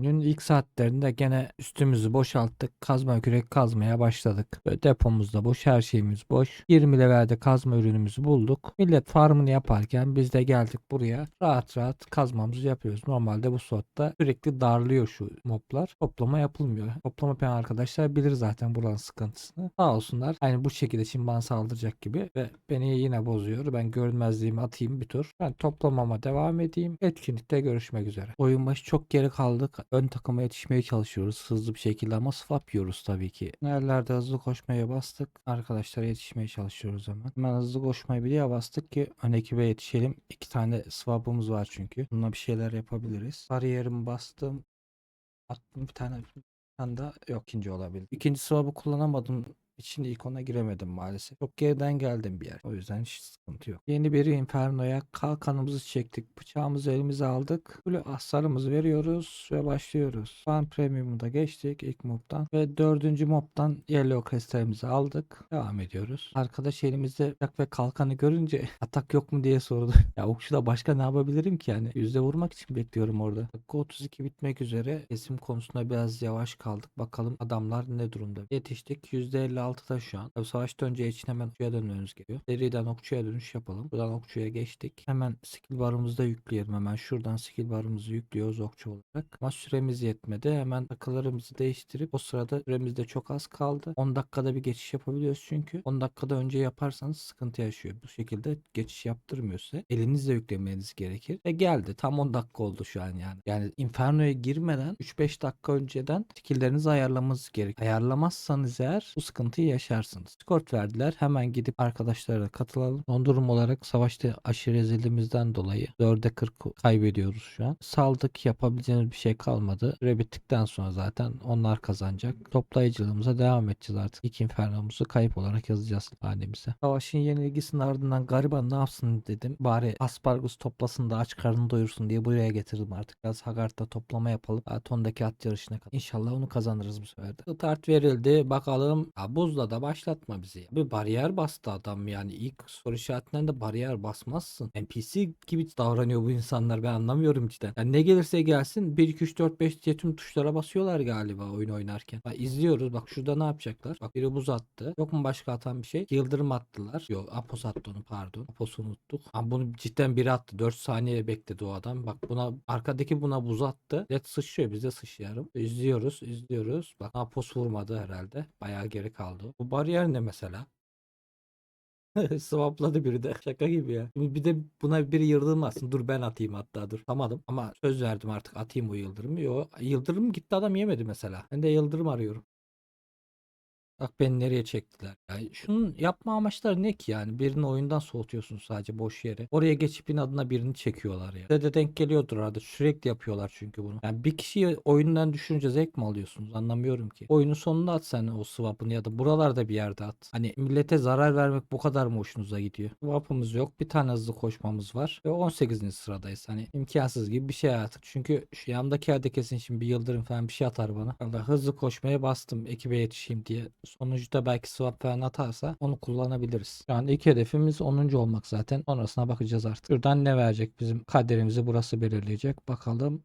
Günün ilk saatlerinde gene üstümüzü boşalttık. Kazma kürek kazmaya başladık. Böyle depomuz boş, her şeyimiz boş. 20 levelde kazma ürünümüzü bulduk. Millet farmını yaparken biz de geldik buraya. Rahat rahat kazmamızı yapıyoruz. Normalde bu slotta sürekli darlıyor şu moblar. Toplama yapılmıyor. Toplama yapan arkadaşlar bilir zaten buranın sıkıntısını. Sağ olsunlar. Aynı bu şekilde şimdi bana saldıracak gibi ve beni yine bozuyor. Ben görünmezliğimi atayım bir tur. Ben toplamama devam edeyim. Etkinlikte görüşmek üzere. Oyun başı çok geri kaldık. Ön takıma yetişmeye çalışıyoruz hızlı bir şekilde ama swap yiyoruz tabii ki. Nerelerde hızlı koşmaya bastık. Arkadaşlara yetişmeye çalışıyoruz hemen. Hemen hızlı koşmayı diye bastık ki ön ekibe yetişelim. İki tane swap'ımız var çünkü. Bununla bir şeyler yapabiliriz. Bariyerimi bastım. Attım bir tane. Bir tane daha yok ikinci olabildi. İkinci swap'ı kullanamadım için ilk ona giremedim maalesef. Çok geriden geldim bir yer. O yüzden hiç sıkıntı yok. Yeni bir Inferno'ya kalkanımızı çektik. Bıçağımızı elimize aldık. Böyle aslarımızı veriyoruz ve başlıyoruz. Fan Premium'u da geçtik ilk mobdan. Ve dördüncü mobdan Yellow Crystal'imizi aldık. Devam ediyoruz. Arkadaş elimizde bıçak ve kalkanı görünce atak yok mu diye sordu. ya okçuda başka ne yapabilirim ki yani? Yüzde vurmak için bekliyorum orada. Dakika 32 bitmek üzere. Kesim konusunda biraz yavaş kaldık. Bakalım adamlar ne durumda. Yetiştik. %56'da şu an. Tabii savaştan önce için hemen okçuya dönmemiz gerekiyor. Seriden okçuya dönüş yapalım. Buradan okçuya geçtik. Hemen skill barımızı da yükleyelim. Hemen şuradan skill barımızı yüklüyoruz okçu olarak. Ama süremiz yetmedi. Hemen takılarımızı değiştirip o sırada süremiz de çok az kaldı. 10 dakikada bir geçiş yapabiliyoruz çünkü. 10 dakikada önce yaparsanız sıkıntı yaşıyor. Bu şekilde geçiş yaptırmıyor size. Elinizle yüklemeniz gerekir. Ve geldi. Tam 10 dakika oldu şu an yani. Yani Inferno'ya girmeden 3-5 dakika önceden skilllerinizi ayarlamanız gerek. Ayarlamazsanız eğer bu sıkıntıyı yaşarsınız. Discord verdiler. Hemen gidip arkadaşlara katılalım. Son durum olarak savaşta aşırı ezildiğimizden dolayı 4'e 40 kaybediyoruz şu an. Saldık yapabileceğimiz bir şey kalmadı. Süre bittikten sonra zaten onlar kazanacak. Toplayıcılığımıza devam edeceğiz artık. İlk infernomuzu kayıp olarak yazacağız hanemize. Savaşın yenilgisinin ardından gariban ne yapsın dedim. Bari aspargus toplasın da aç karnını doyursun diye buraya getirdim artık. Biraz Hagart'ta toplama yapalım. Tondaki at yarışına kadar. İnşallah onu kazanırız bu sefer de. Start verildi. Bakalım. Ya buzla da başlatma bizi. Bir bariyer bastı adam yani. ilk soru işaretinden de bariyer basmazsın. NPC gibi davranıyor bu insanlar. Ben anlamıyorum cidden. Yani ne gelirse gelsin 1 2 3 4 5 diye tüm tuşlara basıyorlar galiba oyun oynarken. Bak izliyoruz. Bak şurada ne yapacaklar? Bak biri buz attı. Yok mu başka atan bir şey? Yıldırım attılar. Yok Apos attı onu pardon. Apos'u unuttuk. Ama bunu cidden biri attı. 4 saniye bekledi o adam. Bak buna arkadaki buna buz attı. Red sıçrıyor. Biz de sıçrayalım. İzliyoruz. izliyoruz. Bak Apos vurmadı herhalde. Bayağı geri kaldı. O. Bu bariyer ne mesela? Swapladı biri de. Şaka gibi ya. Şimdi bir de buna biri yıldırım atsın. Dur ben atayım hatta dur. Atamadım ama söz verdim artık atayım bu yıldırımı. Yo, yıldırım gitti adam yemedi mesela. Ben de yıldırım arıyorum. Bak beni nereye çektiler. Yani şunun yapma amaçları ne ki yani? Birini oyundan soğutuyorsun sadece boş yere. Oraya geçip inadına birini çekiyorlar ya. Size de denk geliyordur arada. Sürekli yapıyorlar çünkü bunu. Yani bir kişiyi oyundan düşünce zevk mi alıyorsunuz? Anlamıyorum ki. Oyunun sonunda at sen o swap'ını ya da buralarda bir yerde at. Hani millete zarar vermek bu kadar mı hoşunuza gidiyor? Swap'ımız yok. Bir tane hızlı koşmamız var. Ve 18. sıradayız. Hani imkansız gibi bir şey artık. Çünkü şu yanımdaki yerde kesin şimdi bir yıldırım falan bir şey atar bana. Valla hızlı koşmaya bastım ekibe yetişeyim diye. Sonuçta belki swap falan atarsa onu kullanabiliriz. Şu an ilk hedefimiz 10. olmak zaten. Sonrasına bakacağız artık. Şuradan ne verecek bizim kaderimizi burası belirleyecek. Bakalım.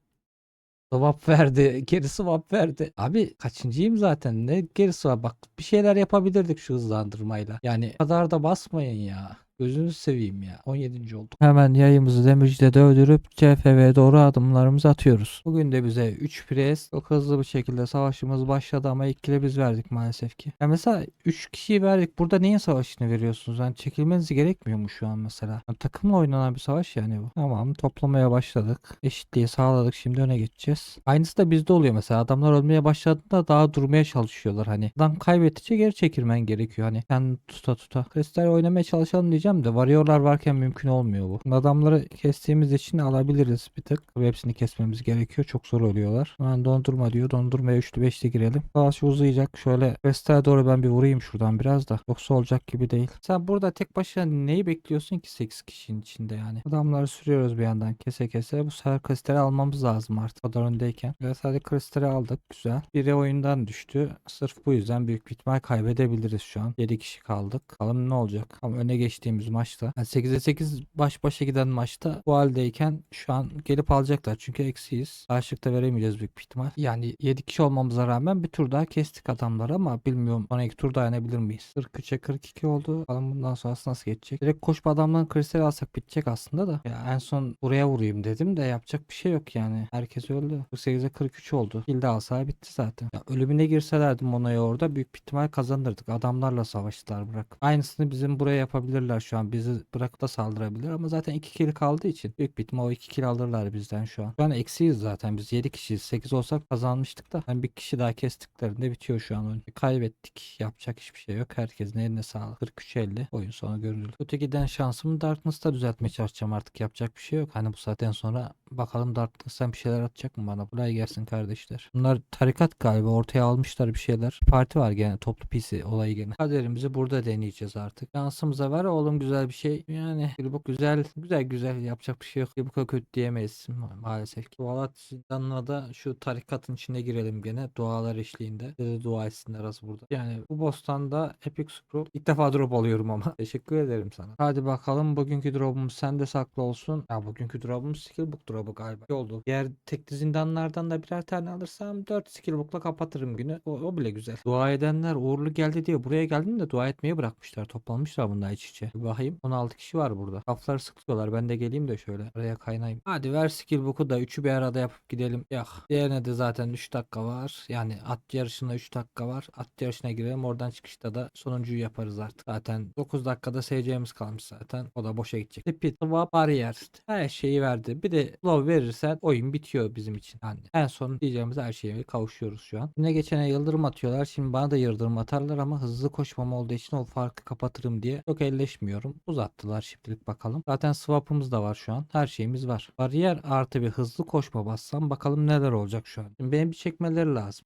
Swap verdi. Geri swap verdi. Abi kaçıncıyım zaten. Ne geri swap? Bak bir şeyler yapabilirdik şu hızlandırmayla. Yani kadar da basmayın ya. Gözünü seveyim ya. 17. olduk. Hemen yayımızı demircide dövdürüp CFV'ye doğru adımlarımızı atıyoruz. Bugün de bize 3 pres çok hızlı bir şekilde savaşımız başladı ama ilk kile biz verdik maalesef ki. Ya mesela 3 kişiyi verdik. Burada neyin savaşını veriyorsunuz? Yani çekilmeniz gerekmiyor mu şu an mesela? Yani takımla oynanan bir savaş yani bu. Tamam toplamaya başladık. Eşitliği sağladık. Şimdi öne geçeceğiz. Aynısı da bizde oluyor mesela. Adamlar ölmeye başladığında daha durmaya çalışıyorlar hani. Adam kaybettikçe geri çekilmen gerekiyor hani. Sen tuta tuta. Kristal oynamaya çalışalım diyeceğim de varıyorlar varken mümkün olmuyor bu. Adamları kestiğimiz için alabiliriz bir tık. Hepsini kesmemiz gerekiyor. Çok zor ölüyorlar. Hemen dondurma diyor. Dondurmaya üçlü beşli girelim. Savaş uzayacak. Şöyle Kristal'e doğru ben bir vurayım şuradan biraz da. Yoksa olacak gibi değil. Sen burada tek başına neyi bekliyorsun ki 8 kişinin içinde yani? Adamları sürüyoruz bir yandan kese kese. Bu sefer kristali almamız lazım artık. Kadar öndeyken. Ve sadece kristali aldık. Güzel. Biri oyundan düştü. Sırf bu yüzden büyük ihtimal kaybedebiliriz şu an. 7 kişi kaldık. Bakalım ne olacak. Ama öne geçtiğimiz şeyimiz maçta. Yani 8'e 8 baş başa giden maçta bu haldeyken şu an gelip alacaklar. Çünkü eksiyiz. Karşılıkta veremeyeceğiz büyük bir ihtimal. Yani 7 kişi olmamıza rağmen bir tur daha kestik adamları ama bilmiyorum sonraki tur dayanabilir miyiz? 43'e 42 oldu. Bakalım bundan sonrası nasıl geçecek? Direkt koşup adamların kristal alsak bitecek aslında da. Ya en son buraya vurayım dedim de yapacak bir şey yok yani. Herkes öldü. 48'e 43 oldu. Kill de alsa bitti zaten. Ya ölümüne girselerdi Mono'ya orada büyük bir ihtimal kazanırdık. Adamlarla savaştılar bırak. Aynısını bizim buraya yapabilirler şu an. Bizi bırakıp da saldırabilir ama zaten 2 kill kaldığı için büyük ihtimal o 2 kill alırlar bizden şu an. Şu an eksiyiz zaten. Biz 7 kişiyiz. 8 olsak kazanmıştık da. Yani bir kişi daha kestiklerinde bitiyor şu an oyun. Kaybettik. Yapacak hiçbir şey yok. Herkesin eline sağlık. 43-50 oyun sonu görüldü. Kötü giden şansımı Darkness'ta düzeltmeye çalışacağım artık. Yapacak bir şey yok. Hani bu saatten sonra bakalım Darkness'tan bir şeyler atacak mı bana? Kolay gelsin kardeşler. Bunlar tarikat galiba. Ortaya almışlar bir şeyler. Parti var gene. Toplu PC olayı gene. Kaderimizi burada deneyeceğiz artık. Şansımıza var oğlum güzel bir şey. Yani bu güzel güzel güzel yapacak bir şey yok. Kadar kötü diyemeyiz ma- maalesef ki. Valat zindanına da şu tarikatın içine girelim gene. Dualar eşliğinde. Dedi dua etsinler az burada. Yani bu bostanda Epic Scroll ilk defa drop alıyorum ama. Teşekkür ederim sana. Hadi bakalım bugünkü drop'umuz sende saklı olsun. Ya bugünkü drop'umuz skillbook drop'u galiba. Oldu. Diğer tekli zindanlardan da birer tane alırsam 4 skillbook'la kapatırım günü. O, o bile güzel. Dua edenler uğurlu geldi diye buraya geldim de dua etmeyi bırakmışlar. Toplanmışlar bunlar iç içe. Bir bakayım. 16 kişi var burada. Kafları sıkıyorlar. Ben de geleyim de şöyle araya kaynayayım. Hadi ver skillbook'u da üçü bir arada yapıp gidelim. Yok. Diğerine de zaten 3 dakika var. Yani at yarışına 3 dakika var. At yarışına girelim. Oradan çıkışta da sonuncuyu yaparız artık. Zaten 9 dakikada seyircimiz kalmış zaten. O da boşa gidecek. Repeat, swap, bariyer. Her şeyi verdi. Bir de slow verirsen oyun bitiyor bizim için. Yani en son diyeceğimiz her şeye kavuşuyoruz şu an. Yine geçene yıldırım atıyorlar. Şimdi bana da yıldırım atarlar ama hızlı koşmam olduğu için o farkı kapatırım diye çok elleşmiyorum. Uzattılar şimdilik bakalım. Zaten swap'ımız da var şu an. Her şeyimiz var. Bariyer artı bir hızlı koşma bassam bakalım neler olacak şu an. Şimdi benim bir çekmeleri lazım.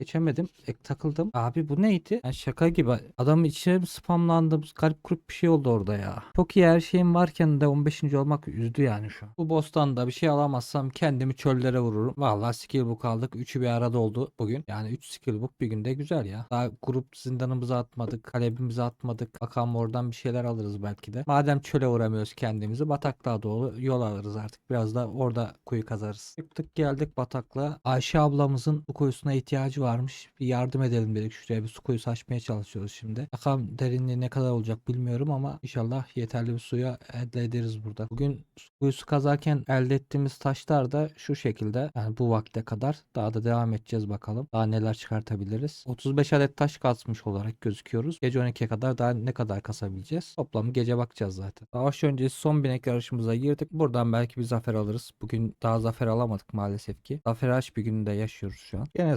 Geçemedim. Ek takıldım. Abi bu neydi? Yani şaka gibi. Adamın içine mi spamlandım? Garip grup bir şey oldu orada ya. Çok iyi her şeyim varken de 15. olmak üzdü yani şu an. Bu bostanda bir şey alamazsam kendimi çöllere vururum. Vallahi skillbook aldık. Üçü bir arada oldu bugün. Yani 3 skillbook bir günde güzel ya. Daha grup zindanımızı atmadık. Kalebimizi atmadık. Bakalım oradan bir şeyler alırız belki de. Madem çöle uğramıyoruz kendimizi bataklığa doğru yol alırız artık. Biraz da orada kuyu kazarız. Çıktık geldik bataklığa. Ayşe ablamızın bu kuyusuna ihtiyacı varmış. Bir yardım edelim dedik. Şuraya bir su kuyusu açmaya çalışıyoruz şimdi. Bakalım derinliği ne kadar olacak bilmiyorum ama inşallah yeterli bir suya elde ederiz burada. Bugün su kuyusu kazarken elde ettiğimiz taşlar da şu şekilde. Yani bu vakte kadar daha da devam edeceğiz bakalım. Daha neler çıkartabiliriz. 35 adet taş kasmış olarak gözüküyoruz. Gece 12'ye kadar daha ne kadar kasabileceğiz? Toplamı gece bakacağız zaten. Savaş öncesi son binek yarışımıza girdik. Buradan belki bir zafer alırız. Bugün daha zafer alamadık maalesef ki. Zafer aç bir günde yaşıyoruz şu an. Gene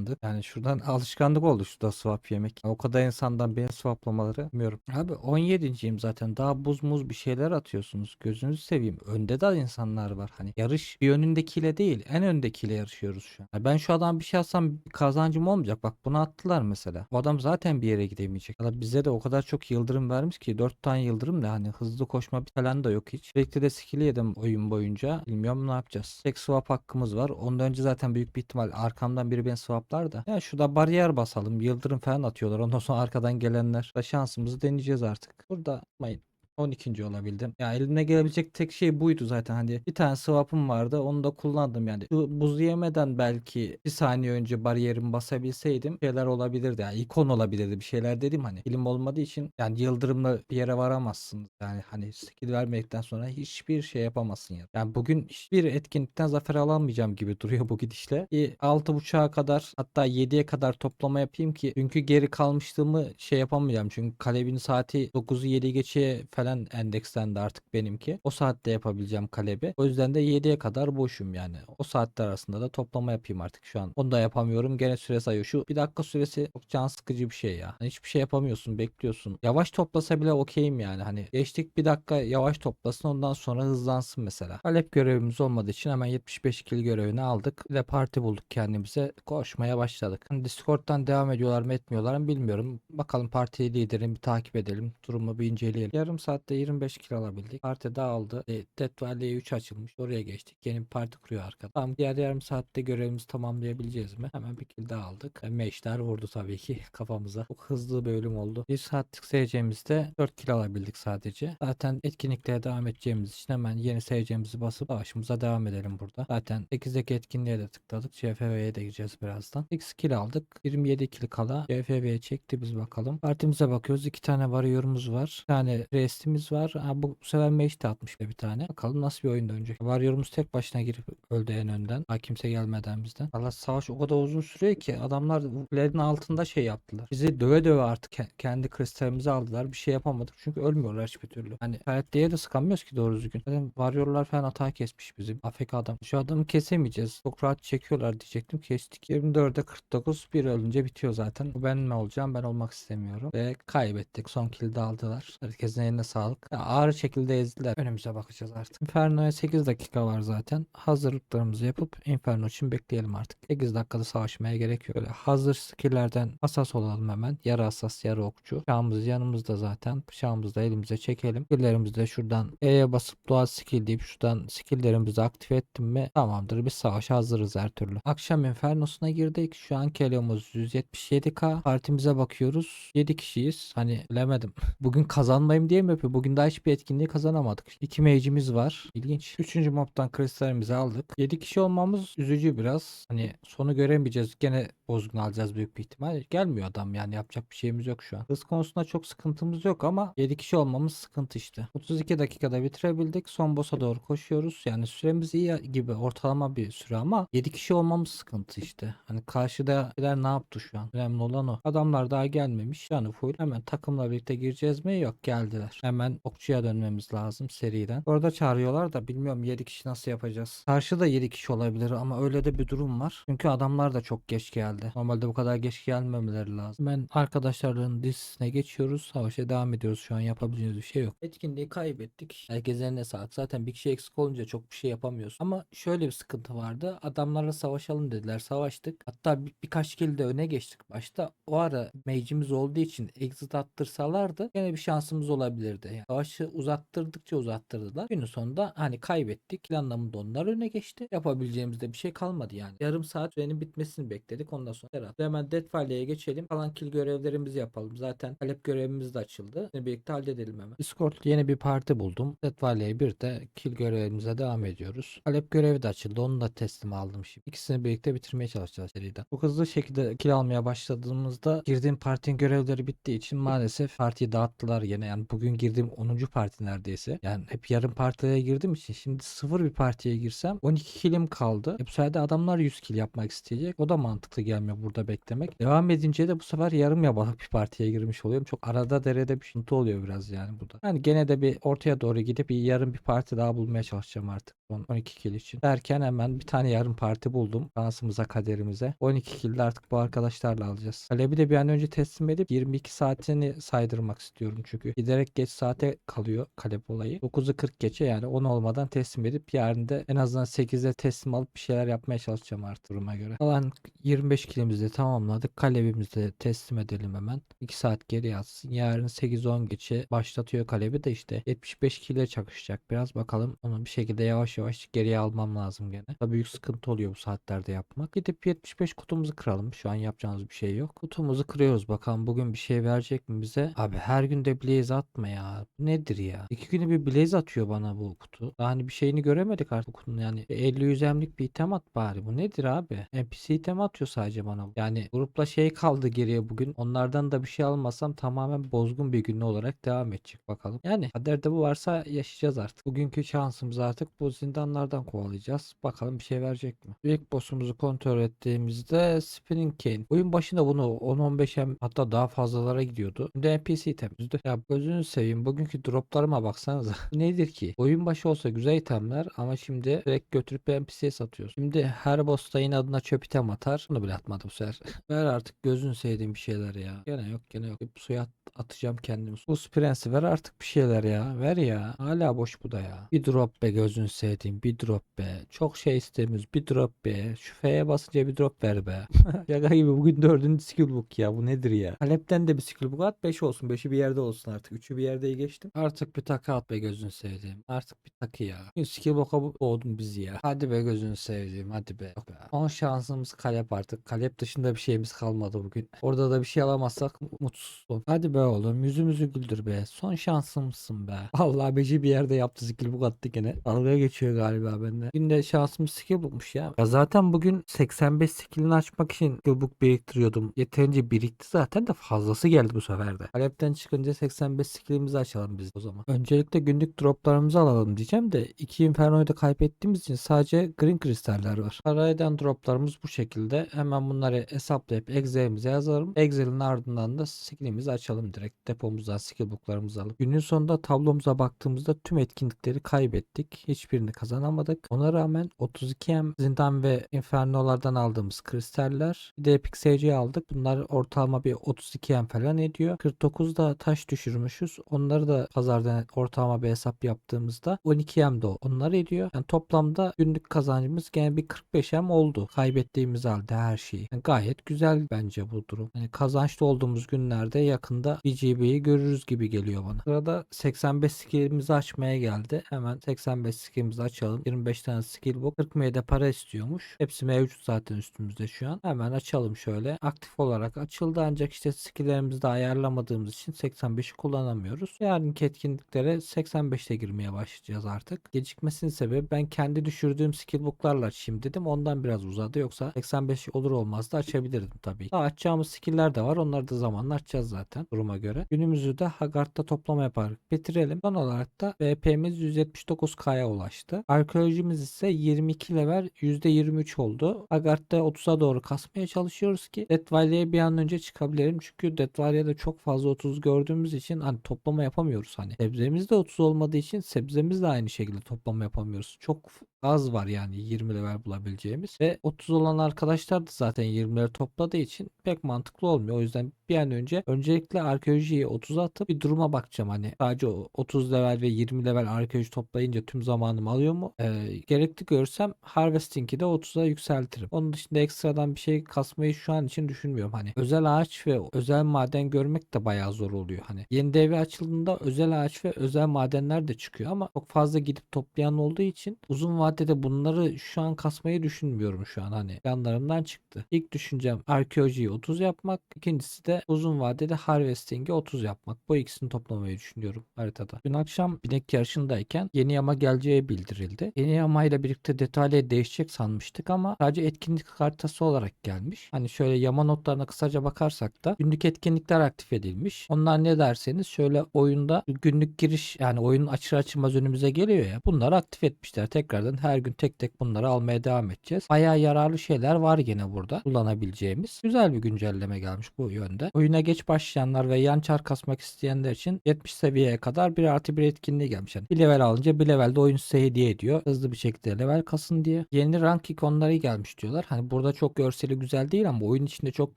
swaplandı. Yani şuradan alışkanlık oldu şurada swap yemek. O kadar insandan beni swaplamaları bilmiyorum. Abi 17.yim zaten. Daha buz muz bir şeyler atıyorsunuz. Gözünüzü seveyim. Önde de insanlar var. Hani yarış bir önündekiyle değil en öndekiyle yarışıyoruz şu an. Ya ben şu adam bir şey atsam kazancım olmayacak. Bak bunu attılar mesela. Bu adam zaten bir yere gidemeyecek. Ya bize de o kadar çok yıldırım vermiş ki 4 tane yıldırım da hani hızlı koşma bir falan da yok hiç. Sürekli de skill yedim oyun boyunca. Bilmiyorum ne yapacağız. Tek swap hakkımız var. Ondan önce zaten büyük bir ihtimal arkamdan biri beni swaplar da. Ya şurada bariyer basalım. Yıldırım falan atıyorlar. Ondan sonra arkadan gelenler. Da şansımızı deneyeceğiz artık. Burada mayın. 12. olabildim. Ya elimde gelebilecek tek şey buydu zaten. Hani bir tane swap'ım vardı. Onu da kullandım yani. Şu buz yemeden belki bir saniye önce bariyerimi basabilseydim şeyler olabilirdi. Yani ikon olabilirdi bir şeyler dedim hani. Bilim olmadığı için yani yıldırımla bir yere varamazsın. Yani hani skill vermedikten sonra hiçbir şey yapamazsın ya. Yani bugün hiçbir etkinlikten zafer alamayacağım gibi duruyor bu gidişle. Bir 6.30'a kadar hatta 7'ye kadar toplama yapayım ki çünkü geri kalmışlığımı şey yapamayacağım. Çünkü kalebin saati 9'u 7 geçe falan endekslendi artık benimki. O saatte yapabileceğim kalebi. O yüzden de 7'ye kadar boşum yani. O saatler arasında da toplama yapayım artık şu an. Onu da yapamıyorum. Gene süre sayıyor. Şu bir dakika süresi çok can sıkıcı bir şey ya. Hani hiçbir şey yapamıyorsun. Bekliyorsun. Yavaş toplasa bile okeyim yani. Hani geçtik bir dakika yavaş toplasın ondan sonra hızlansın mesela. Kalep görevimiz olmadığı için hemen 75 kill görevini aldık. Bir parti bulduk kendimize. Koşmaya başladık. Hani Discord'dan devam ediyorlar mı etmiyorlar mı bilmiyorum. Bakalım parti liderini bir takip edelim. Durumu bir inceleyelim. Yarım saat saatte 25 kill alabildik. Parti dağıldı. E, Death Valley 3 açılmış. Oraya geçtik. Yeni bir parti kuruyor arkada. Tamam diğer yarım saatte görevimizi tamamlayabileceğiz mi? Hemen bir kill daha aldık. E, meşler vurdu tabii ki kafamıza. Çok hızlı bir ölüm oldu. Bir saatlik seyircimizde 4 kill alabildik sadece. Zaten etkinliklere devam edeceğimiz için hemen yeni seyircimizi basıp savaşımıza devam edelim burada. Zaten 8'deki etkinliğe de tıkladık. CFV'ye de gireceğiz birazdan. X kill aldık. 27 kill kala CFV'ye çekti biz bakalım. Partimize bakıyoruz. 2 tane varıyorumuz var. Bir tane restimiz var. Ha, bu sefer meş de atmış bir tane. Bakalım nasıl bir oyun dönecek. Varıyorumuz tek başına girip öldü en önden. Ha, kimse gelmeden bizden. Valla savaş o kadar uzun sürüyor ki adamlar kulerin altında şey yaptılar. Bizi döve döve artık ke- kendi kristalimizi aldılar. Bir şey yapamadık çünkü ölmüyorlar hiçbir türlü. Hani diye de sıkamıyoruz ki doğru düzgün. Zaten varyorlar falan hata kesmiş bizim. Afk adam. Şu adamı kesemeyeceğiz. Çok rahat çekiyorlar diyecektim. Kestik. 24'e 49 bir ölünce bitiyor zaten. Bu ben mi olacağım? Ben olmak istemiyorum. Ve kaybettik. Son kill'i de aldılar. Herkesin eline sağlık. Ya, ağır şekilde ezdiler. Önümüze bakacağız artık. Inferno'ya 8 dakika var zaten. Hazırlıklarımızı yapıp Inferno için bekleyelim artık. 8 dakikada savaşmaya gerek yok. Böyle hazır skill'lerden asas olalım hemen. Yarı asas yarı okçu. Bıçağımız yanımızda zaten. Bıçağımızı da elimize çekelim. Skill'lerimizi de şuradan E'ye basıp doğal skill deyip şuradan skill'lerimizi aktif ettim mi tamamdır. Biz savaşa hazırız her türlü. Akşam Inferno'suna girdik. Şu an Keliomuz 177k. Partimize bakıyoruz. 7 kişiyiz. Hani bilemedim. Bugün kazanmayayım diye mi yapıyor? Bugün daha hiçbir etkinliği kazanamadık. 2 mage'imiz var. İlginç. 3. mobtan kristalimizi aldık. 7 kişi olmamız üzücü biraz. Hani sonu göremeyeceğiz. Gene bozgun alacağız büyük bir ihtimal. Gelmiyor adam yani yapacak bir şeyimiz yok şu an. Hız konusunda çok sıkıntımız yok ama 7 kişi olmamız sıkıntı işte. 32 dakikada bitirebildik. Son boss'a doğru koşuyoruz. Yani süremiz iyi gibi ortalama bir süre ama 7 kişi olmamız sıkıntı işte. Hani karşıdakiler ne yaptı şu an? Önemli olan o. Adamlar daha gelmemiş. Yani full. Hemen takımla birlikte gireceğiz mi? Yok geldiler. Hemen okçuya dönmemiz lazım seriden. Orada çağırıyorlar da bilmiyorum 7 kişi nasıl yapacağız. Karşıda 7 kişi olabilir ama öyle de bir durum var. Çünkü adamlar da çok geç geldi. Normalde bu kadar geç gelmemeleri lazım. Ben arkadaşların dizisine geçiyoruz. Savaşa devam ediyoruz. Şu an yapabileceğimiz bir şey yok. Etkinliği kaybettik. Herkes eline sağlık. Zaten bir kişi eksik olunca çok bir şey yapamıyoruz. Ama şöyle bir sıkıntı vardı. Adamlarla savaşalım dediler. Savaştık. Hatta bir, birkaç kill de öne geçtik başta. O ara mage'imiz olduğu için exit attırsalardı yine bir şansımız olabilirdi. Yani savaşı uzattırdıkça uzattırdılar. Günün sonunda hani kaybettik. Kill anlamında onlar öne geçti. Yapabileceğimiz de bir şey kalmadı yani. Yarım saat sürenin bitmesini bekledik. Ondan sonra Serhat. Hemen Death Valley'e geçelim. Kalan kill görevlerimizi yapalım. Zaten talep görevimiz de açıldı. Şimdi birlikte halledelim hemen. Discord yeni bir parti buldum. Death bir de kill görevimize devam ediyoruz. Talep görevi de açıldı. Onu da teslim aldım şimdi. İkisini birlikte bitirmeye çalışacağız seriden. Çok hızlı şekilde kill almaya başladığımızda girdiğim partinin görevleri bittiği için maalesef partiyi dağıttılar yine. Yani bugün girdiğim 10. parti neredeyse. Yani hep yarım partiye girdiğim için şimdi sıfır bir partiye girsem 12 killim kaldı. E bu sefer de adamlar 100 kill yapmak isteyecek. O da mantıklı gelmiyor burada beklemek. Devam edince de bu sefer yarım yabalık bir partiye girmiş oluyorum. Çok arada derede bir şıntı oluyor biraz yani burada. Yani gene de bir ortaya doğru gidip bir yarım bir parti daha bulmaya çalışacağım artık. Son 12 kill için. Derken hemen bir tane yarım parti buldum. Şansımıza kaderimize. 12 kill de artık bu arkadaşlarla alacağız. Talebi de bir an önce teslim edip 22 saatini saydırmak istiyorum çünkü. Giderek geç saate kalıyor kalep olayı. 9'u 40 geçe yani 10 olmadan teslim edip yarın da en azından 8'de teslim alıp bir şeyler yapmaya çalışacağım artık duruma göre. Kalan 25 kilimizi de tamamladık. Kalebimizi de teslim edelim hemen. 2 saat geri yatsın. Yarın 8-10 geçe başlatıyor kalebi de işte 75 kile çakışacak. Biraz bakalım onu bir şekilde yavaş yavaş geriye almam lazım gene. Tabii büyük sıkıntı oluyor bu saatlerde yapmak. Gidip 75 kutumuzu kıralım. Şu an yapacağımız bir şey yok. Kutumuzu kırıyoruz bakalım bugün bir şey verecek mi bize? Abi her gün de blaze atma ya. Nedir ya? İki günde bir blaze atıyor bana bu kutu. Hani bir şeyini göremedik artık kutunun yani. 50 emlik bir item at bari. Bu nedir abi? NPC item atıyor sadece bana. Yani grupla şey kaldı geriye bugün. Onlardan da bir şey almasam tamamen bozgun bir gün olarak devam edecek bakalım. Yani kaderde bu varsa yaşayacağız artık. Bugünkü şansımız artık bu zindanlardan kovalayacağız. Bakalım bir şey verecek mi? İlk boss'umuzu kontrol ettiğimizde Spinning Cane. Oyun başında bunu 10-15 hem hatta daha fazlalara gidiyordu. Şimdi NPC item. Yüzde- Ya gözünü seveyim. Bugünkü droplarıma baksanıza. Nedir ki? Oyun başı olsa güzel itemler ama şimdi direkt götürüp NPC'ye satıyoruz. Şimdi her boss'ta yine adına çöp item atar. Bunu bile atmadı bu sefer. Ver artık gözünü sevdiğim bir şeyler ya. Gene yok gene yok. Bir suya at- atacağım kendimi. Bu Prensi ver artık bir şeyler ya. Ver ya. Hala boş bu da ya. Bir drop be gözün sevdiğim. Bir drop be. Çok şey istemiyoruz. Bir drop be. Şu F'ye basınca bir drop ver be. Şaka gibi bugün dördüncü skill book ya. Bu nedir ya? Halep'ten de bir skill at. 5 olsun. 5'i bir yerde olsun artık. 3'ü bir yerde geçtim. Artık bir takı at be gözünü sevdiğim. Artık bir takı ya. Bugün skill book'a boğdun bizi ya. Hadi be gözünü sevdiğim. Hadi be. Yok be. Son şansımız Kalep artık. Kalep dışında bir şeyimiz kalmadı bugün. Orada da bir şey alamazsak mutsuz. Hadi be oğlum. Yüzümüzü güldür be. Son şansımsın be. Vallahi beci bir yerde yaptı skill book attı gene. Dalga geçiyor galiba bende. Günde şansımız skill bookmuş ya. Ya zaten bugün 85 skillini açmak için skill biriktiriyordum. Yeterince birikti zaten de fazlası geldi bu sefer de. Halep'ten çıkınca 85 skillimizi açalım biz o zaman. Öncelikle günlük droplarımızı alalım diyeceğim de iki Inferno'yu da kaybettiğimiz için sadece green kristaller var. Saraydan droplarımız bu şekilde. Hemen bunları hesaplayıp Excel'imize yazalım. Excel'in ardından da skillimizi açalım direkt. Depomuzdan skill alıp. Günün sonunda tablomuza baktığımızda tüm etkinlikleri kaybettik. Hiçbirini kazanamadık. Ona rağmen 32M zindan ve infernolardan aldığımız kristaller. Bir de Epic SC aldık. Bunlar ortalama bir 32M falan ediyor. 49 da taş düşürmüşüz. Onları da pazardan ortalama bir hesap yaptığımızda 12M de onlar ediyor. Yani toplamda günlük kazancımız gene bir 45M oldu. Kaybettiğimiz halde her şeyi. Yani gayet güzel bence bu durum. Yani kazançlı olduğumuz günlerde yakında BGB'yi görürüz gibi geliyor bana. Sırada 85 skillimizi açmaya geldi. Hemen 85 skillimizi açalım. 25 tane skill book. 40 MD para istiyormuş. Hepsi mevcut zaten üstümüzde şu an. Hemen açalım şöyle. Aktif olarak açıldı ancak işte skilllerimizi de ayarlamadığımız için 85'i kullanamıyoruz. Yarınki etkinliklere 85'te girmeye başlayacağız artık. Gecikmesinin sebebi ben kendi düşürdüğüm skill booklarla açayım dedim. Ondan biraz uzadı. Yoksa 85 olur olmaz da açabilirdim tabii. Daha açacağımız skill'ler de var. Onları da zamanla açacağız zaten duruma göre. Günümüzü de Haggard'da toplama yaparak bitirelim. Son olarak da VP'miz 179K'ya ulaştı. Arkeolojimiz ise 22 level %23 oldu. Haggard'da 30'a doğru kasmaya çalışıyoruz ki Death Valley'e bir an önce çıkabilirim. Çünkü Death Valley'de çok fazla 30 gördüğümüz için hani toplama yapamıyoruz hani. Sebzemiz de 30 olmadığı için sebzemiz de aynı şekilde toplama yapamıyoruz. Çok az var yani 20 level bulabileceğimiz. Ve 30 olan arkadaşlar da zaten 20'leri topladığı için pek mantıklı olmuyor. O yüzden bir an önce öncelikle arkeolojiyi 30'a atıp bir duruma bakacağım. Hani sadece o 30 level ve 20 level arkeoloji toplayınca tüm zamanımı alıyor mu? Ee, gerekli görsem harvesting'i de 30'a yükseltirim. Onun dışında ekstradan bir şey kasmayı şu an için düşünmüyorum. Hani özel ağaç ve özel maden görmek de bayağı zor oluyor. Hani yeni devre açıldığında özel ağaç ve özel madenler de çıkıyor ama çok fazla gidip toplayan olduğu için uzun vadede bunları şu an kasmayı düşünmüyorum şu an hani yanlarımdan çıktı. İlk düşüncem arkeolojiyi 30 yapmak. ikincisi de uzun vadede harvesting'i 30 yapmak. Bu ikisini toplamayı düşünüyorum haritada. Dün akşam binek yarışındayken yeni yama geleceği bildirildi. Yeni yamayla birlikte detaylı değişecek sanmıştık ama sadece etkinlik haritası olarak gelmiş. Hani şöyle yama notlarına kısaca bakarsak da günlük etkinlikler aktif edilmiş. Onlar ne derseniz şöyle oyunda günlük giriş yani oyunun açır açılmaz önümüze geliyor ya. Bunları aktif etmişler. Tekrardan her gün tek tek bunları almaya devam edeceğiz. Bayağı yararlı şeyler var gene burada kullanabileceğimiz. Güzel bir güncelleme gelmiş bu yönde. Oyuna geç başlayanlar ve yan çar kasmak isteyenler için 70 seviyeye kadar bir artı bir etkinliği gelmiş. Yani bir level alınca bir levelde oyun size hediye ediyor. Hızlı bir şekilde level kasın diye. Yeni rank ikonları gelmiş diyorlar. Hani burada çok görseli güzel değil ama oyun içinde çok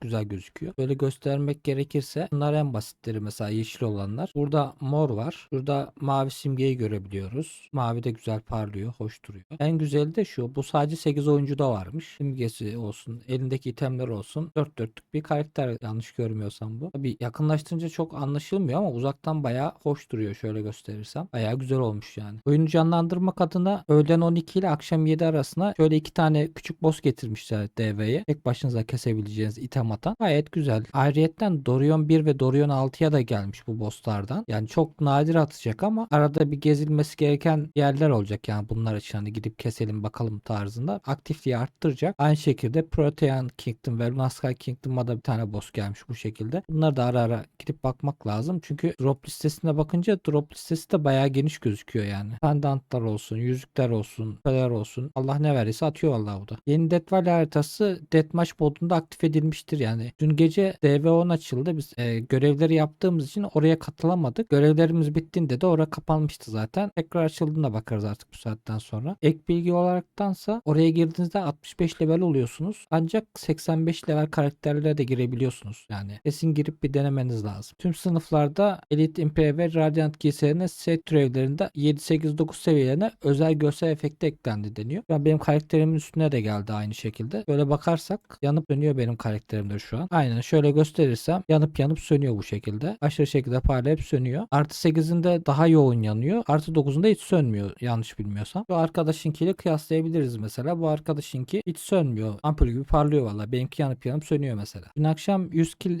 güzel gözüküyor. Böyle göstermek gerekirse bunlar en basitleri mesela yeşil olanlar. Burada mor var. Burada mavi simgeyi görebiliyoruz. Mavi de güzel parlıyor. Hoş duruyor. En güzeli de şu. Bu sadece 8 oyuncuda varmış. Simgesi olsun. Elindeki itemler olsun. Dört dörtlük bir karakter yanlış görmüyorsam bu. Tabii yakınlaştırınca çok anlaşılmıyor ama uzaktan bayağı hoş duruyor şöyle gösterirsem. Bayağı güzel olmuş yani. Oyunu canlandırmak adına öğlen 12 ile akşam 7 arasına şöyle iki tane küçük boss getirmişler DV'ye. Tek başınıza kesebileceğiniz item atan. Gayet güzel. Ayrıyetten Dorion 1 ve Dorion 6'ya da gelmiş bu bosslardan. Yani çok nadir atacak ama arada bir gezilmesi gereken yerler olacak yani bunlar için hani gidip keselim bakalım tarzında. Aktifliği arttıracak. Aynı şekilde Protean Kingdom ve Lunarsky Kingdom'a da bir tane boss gelmiş bu şekilde. Bunları da ara ara gidip bakmak lazım. Çünkü drop listesine bakınca drop listesi de bayağı geniş gözüküyor yani. Pendantlar olsun, yüzükler olsun, küpeler olsun. Allah ne verirse atıyor vallahi bu da. Yeni Death Valley haritası Deathmatch modunda aktif edilmiştir yani. Dün gece DV10 açıldı. Biz e, görevleri yaptığımız için oraya katılamadık. Görevlerimiz bittiğinde de oraya kapanmıştı zaten. Tekrar açıldığında bakarız artık bu saatten sonra. Ek bilgi olaraktansa oraya girdiğinizde 65 level oluyorsunuz. Ancak 85 level karakterlere de girebiliyorsunuz. Yani yani. Kesin girip bir denemeniz lazım. Tüm sınıflarda Elite Imperial ve Radiant giysilerine set türevlerinde 7, 8, 9 seviyelerine özel görsel efekti eklendi deniyor. Yani benim karakterimin üstüne de geldi aynı şekilde. Böyle bakarsak yanıp sönüyor benim karakterimde şu an. Aynen şöyle gösterirsem yanıp yanıp sönüyor bu şekilde. Aşırı şekilde parlayıp sönüyor. Artı 8'inde daha yoğun yanıyor. Artı 9'unda hiç sönmüyor yanlış bilmiyorsam. Bu arkadaşınkiyle kıyaslayabiliriz mesela. Bu arkadaşınki hiç sönmüyor. Ampul gibi parlıyor valla. Benimki yanıp yanıp sönüyor mesela. Dün akşam 100 kill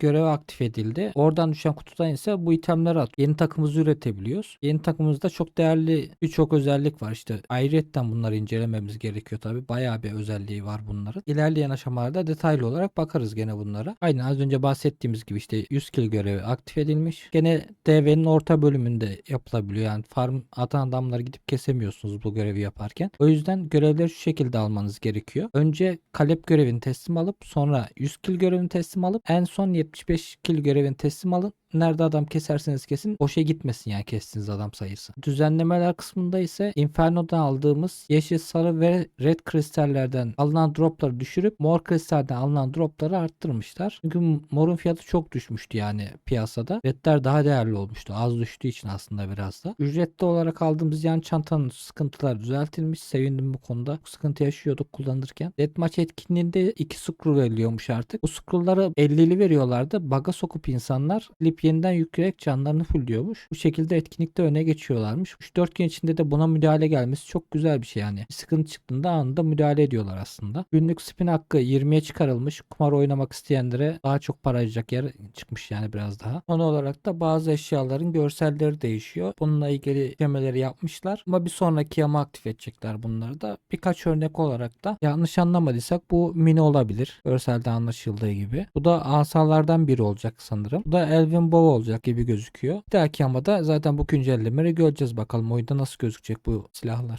görevi aktif edildi. Oradan düşen kutudan ise bu itemleri at. Yeni takımımızı üretebiliyoruz. Yeni takımımızda çok değerli birçok özellik var. İşte ayrıyetten bunları incelememiz gerekiyor tabi. Bayağı bir özelliği var bunların. İlerleyen aşamalarda detaylı olarak bakarız gene bunlara. Aynen az önce bahsettiğimiz gibi işte 100 kill görevi aktif edilmiş. Gene DV'nin orta bölümünde yapılabiliyor. Yani farm atan adamları gidip kesemiyorsunuz bu görevi yaparken. O yüzden görevleri şu şekilde almanız gerekiyor. Önce kalep görevini teslim alıp sonra 100 kill görevini teslim alıp en son 75 kill görevini teslim alın. Nerede adam keserseniz kesin boşa gitmesin yani kestiğiniz adam sayısı. Düzenlemeler kısmında ise Inferno'dan aldığımız yeşil, sarı ve red kristallerden alınan dropları düşürüp mor kristalden alınan dropları arttırmışlar. Çünkü morun fiyatı çok düşmüştü yani piyasada. Redler daha değerli olmuştu. Az düştüğü için aslında biraz da. Ücretli olarak aldığımız yan çantanın sıkıntılar düzeltilmiş. Sevindim bu konuda. Sıkıntı yaşıyorduk kullanırken. Deathmatch etkinliğinde iki scroll veriliyormuş artık. Bu scrollları 50'li veriyorlardı. Baga sokup insanlar klip yeniden yükleyerek canlarını fullliyormuş. Bu şekilde etkinlikte öne geçiyorlarmış. 3-4 gün içinde de buna müdahale gelmesi çok güzel bir şey yani. Bir sıkıntı çıktığında anında müdahale ediyorlar aslında. Günlük spin hakkı 20'ye çıkarılmış. Kumar oynamak isteyenlere daha çok para harcayacak yer çıkmış yani biraz daha. Son olarak da bazı eşyaların görselleri değişiyor. Bununla ilgili demeleri yapmışlar. Ama bir sonraki yama aktif edecekler bunları da. Birkaç örnek olarak da yanlış anlamadıysak bu mini olabilir. Görselde anlaşıldığı gibi. Bu da asalardan biri olacak sanırım. Bu da Elvin Bow olacak gibi gözüküyor. Bir dahaki yamada zaten bu güncellemeleri göreceğiz bakalım oyunda nasıl gözükecek bu silahlar.